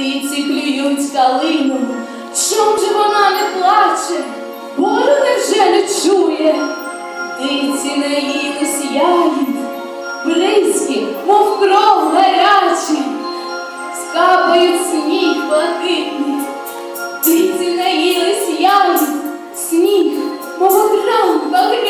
Птиці клюють калину, чом же вона не плаче, Болю невже не чує, птиці на її не сіяють, близькі, мов кров гарячі, скапають сніг блакитний, птиці наїлись яють, сніг, мов окрам багряний.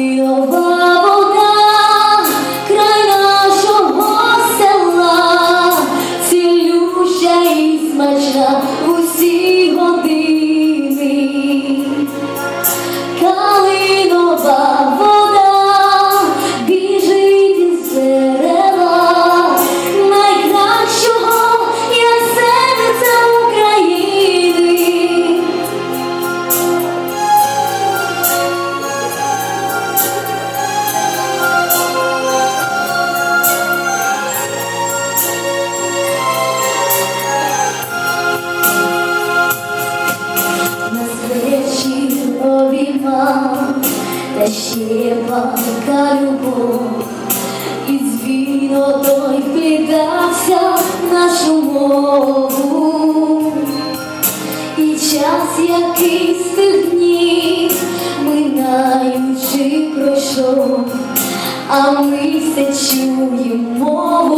Jehovah. та ще любов, і дзвіно той вплітався в нашу мову, і час якийсь тих днів минаючи пройшов, а ми все чуємо.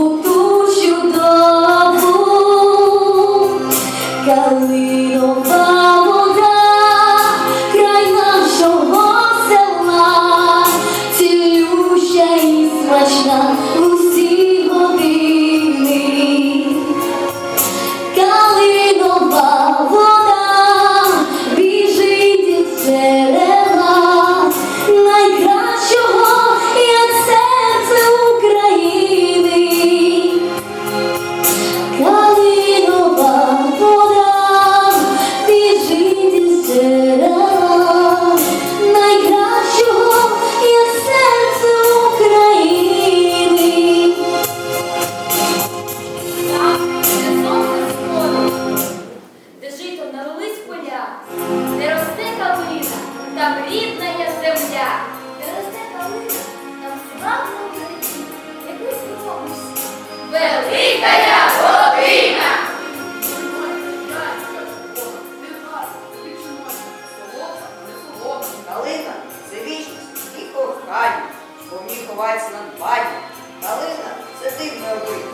ховається на дбані. Галина це ти в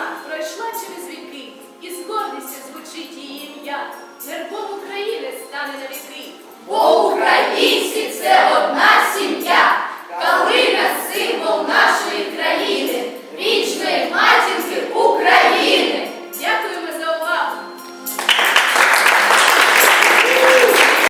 вона пройшла через віки, і з гордістю звучить її ім'я. Гербом України стане на віки. Бо українці це.